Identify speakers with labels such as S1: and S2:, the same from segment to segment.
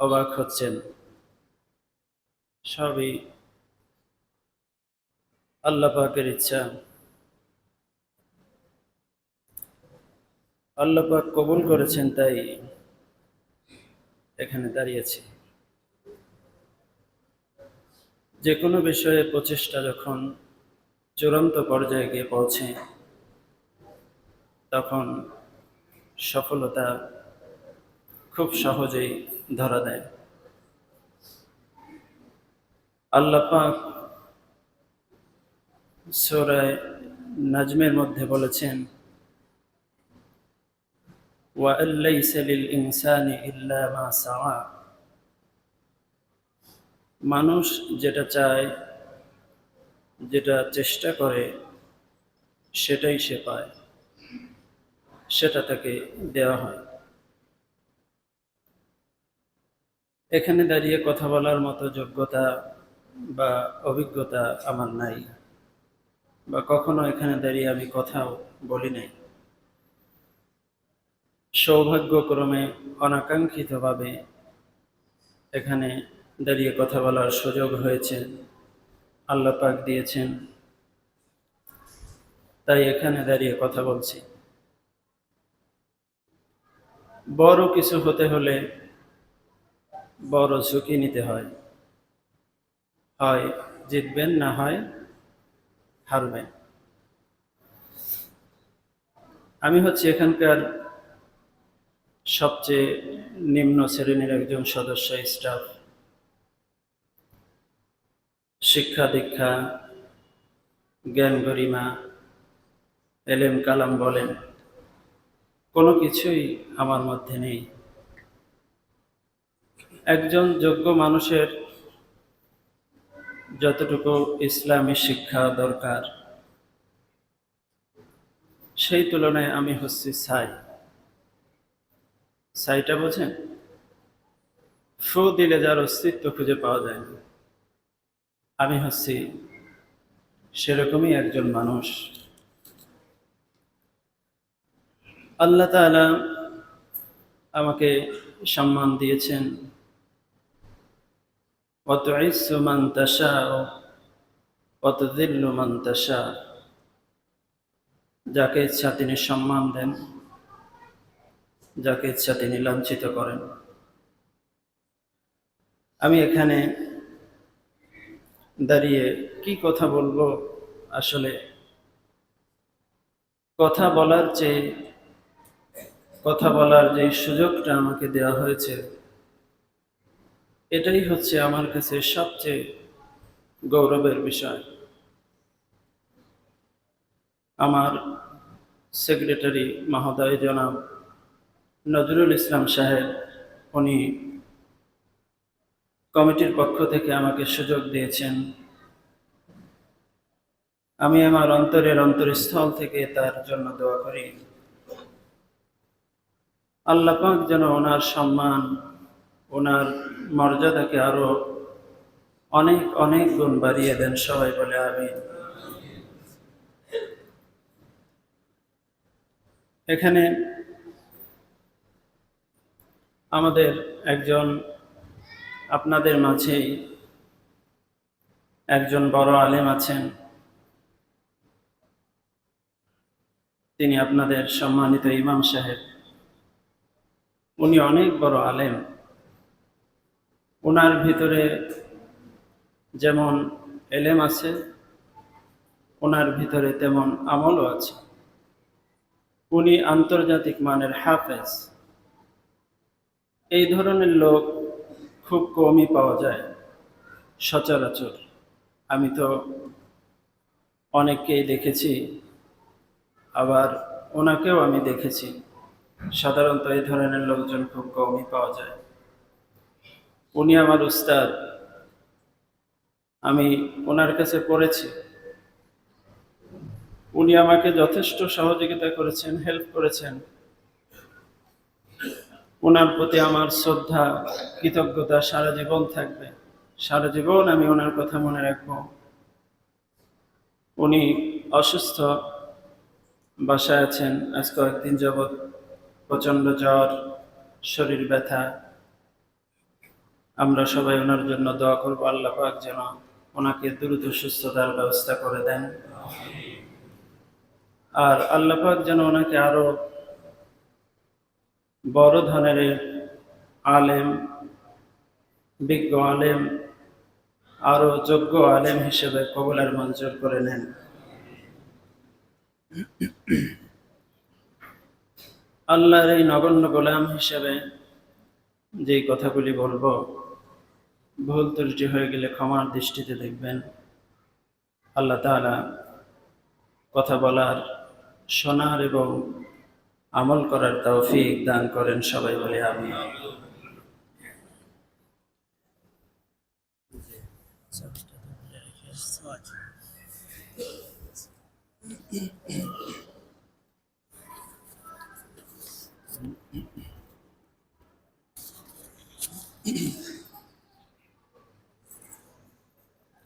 S1: অবাক হচ্ছেন। সবই আল্লাহ পাকের ইচ্ছা। আল্লাহ পাক কবুল করেছেন, তাই এখানে দাঁড়িয়েছি যে কোনো বিষয়ে প্রচেষ্টা যখন চূড়ান্ত পর্যায়ে গিয়ে পৌঁছে, তখন সফলতা খুব সহজেই ধরা দেয় আল্লাহ পাক সূরায় নাজমের মধ্যে বলেছেন وأن ليس للإنسان إلا ما سعى মানুষ যেটা চায় যেটা চেষ্টা করে সেটাই সে পায় সেটা তাকে দেওয়া হয় এখানে দাঁড়িয়ে কথা বলার মতো যোগ্যতা বা অভিজ্ঞতা আমার নাই বা কখনো এখানে দাঁড়িয়ে আমি কথাও বলি নাই। সৌভাগ্যক্রমে অনাকাঙ্ক্ষিতভাবে এখানে দাঁড়িয়ে কথা বলার সুযোগ হয়েছে। আল্লাহ পাক দিয়েছেন। তাই এখানে দাঁড়িয়ে কথা বলছি। বড় কিছু হতে হলে বড় ঝুঁকি নিতে হয়। হয় জিতবেন, না হয় হারবেন। আমি হচ্ছে এখানকার সবচেয়ে নিম্ন শ্রেণির একজন সদস্য, স্টাফ, শিক্ষা দীক্ষা, জ্ঞান গরিমা, এলেম কালাম বলেন। কোনো কিছুই আমার মধ্যে নেই। একজন যোগ্য মানুষের যতটুকু ইসলামী শিক্ষা দরকার, সেই তুলনায় আমি হচ্ছি ছাই। ছাইটা বোঝেন? ফু দিলে যার অস্তিত্ব খুঁজে পাওয়া যায় না। আমি হচ্ছি সেরকমই একজন মানুষ। আল্লাহ আমাকে সম্মান দিয়েছেন। وتعز من تشاء وتذل من تشاء যাকে ইচ্ছা তিনি সম্মান দেন যাকে ইচ্ছা তিনি লাঞ্ছিত করেন আমি এখানে দাঁড়িয়ে কি কথা বলবো আসলে কথা বলার চেয়ে কথা বলার যে সুযোগটা আমাকে দেওয়া হয়েছে এটাই হচ্ছে আমার কাছে সবচেয়ে গৌরবের বিষয়। আমার সেক্রেটারি মহোদয় জনাব নজরুল ইসলাম সাহেব, উনি কমিটির পক্ষ থেকে আমাকে সুযোগ দিয়েছেন। আমি আমার অন্তরের অন্তরস্থল থেকে তার জন্য দোয়া করি। আল্লাহ পাক যেন ওনার সম্মান ওনার মর্যাদাকে আরও অনেক অনেক গুণ বাড়িয়ে দেন সবাই বলে আমি এখানে আমাদের একজন, আপনাদের মাঝেই একজন বড় আলেম আছেন। তিনি আপনাদের সম্মানিত ইমাম সাহেব। উনি অনেক বড় আলেম। ওনার ভিতরে যেমন এলেম আছে, ওনার ভিতরে তেমন আমলও আছে। উনি আন্তর্জাতিক মানের হাফেজ। এই ধরনের লোক খুব কমই পাওয়া যায়, সচরাচর। আমি তো অনেককেই দেখেছি, আবার ওনাকেও আমি দেখেছি। সাধারণত এই ধরনের লোকজন খুব কমই পাওয়া যায়। উনি আমার উস্তাদ। আমি ওনার কাছে পড়েছি। উনি আমাকে যথেষ্ট সহযোগিতা করেছেন হেল্প করেছেন। ওনার প্রতি আমার শ্রদ্ধা, কৃতজ্ঞতা সারা জীবন থাকবে। সারা জীবন আমি ওনার কথা মনে রাখব। উনি অসুস্থ বাসায় আছেন, আজ কয়েকদিন যাবৎ প্রচণ্ড জ্বর, শরীর ব্যথা। আমরা সবাই ওনার জন্য দোয়া করব, আল্লাহ পাক যেন ওনাকে দ্রুত সুস্থতার ব্যবস্থা করে দেন। আর আল্লাহ পাক যেন ওনাকে আরও বড় ধরনের আলেম, বিজ্ঞ আলেম, আরও যোগ্য আলেম হিসেবে কবুলার মঞ্জুর করে নেন। আল্লাহর এই নগণ্য গোলাম হিসেবে যেই কথাগুলি বলব ভুল ত্রুটি হয়ে গেলে ক্ষমার দৃষ্টিতে দেখবেন। আল্লাহ তাআলা কথা বলার, শোনার এবং আমল করার তৌফিক দান করেন সবাই বলে আমি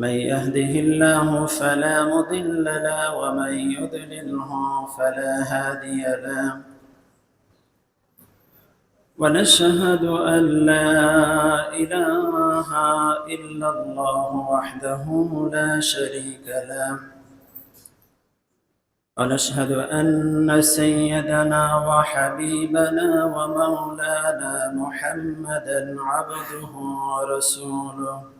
S1: من يهده الله فلا مضل له ومن يضلله فلا هادي له. ونشهد أن لا إله إلا الله وحده لا شريك له. ونشهد أن سيدنا وحبيبنا ومولانا محمدا عبده ورسوله.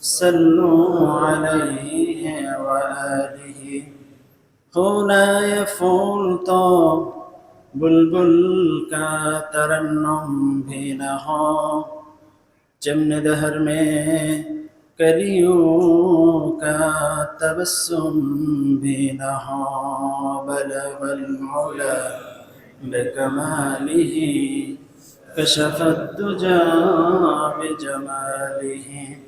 S1: صلوا عليه وآله خولاي فولتو بلبل کا ترنم بھی نہ ہو چمن دہر میں کلیوں کا تبسم بھی نہ ہو بلب المولا بکماله کشف الدجا بجماله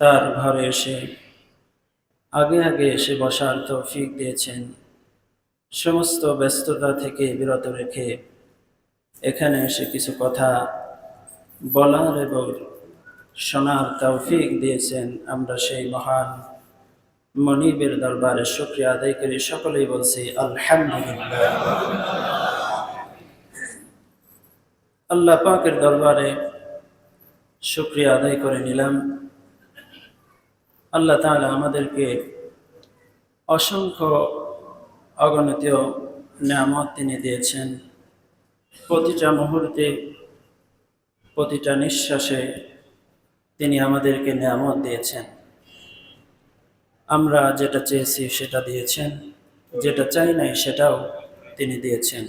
S1: তার ঘরে এসে আগে আগে এসে বসার তৌফিক দিয়েছেন। সমস্ত ব্যস্ততা থেকে বিরত রেখে এখানে এসে কিছু কথা বলার এবং শোনার তৌফিক দিয়েছেন আমরা সেই মহান মনিবের দরবারে শুক্রিয়া আদায় করে। সকলেই বলছি, আলহামদুলিল্লাহ। আল্লাহ পাকের দরবারে শুক্রিয়া আদায় করে নিলাম। আল্লাহ তাআলা আমাদেরকে অসংখ্য অগণিত নিয়ামত তিনি দিয়েছেন। প্রতিটা মুহূর্তে, প্রতিটা নিঃশ্বাসে তিনি আমাদেরকে নিয়ামত দিয়েছেন। আমরা যেটা চেয়েছি সেটা দিয়েছেন, যেটা চাই নাই সেটাও তিনি দিয়েছেন।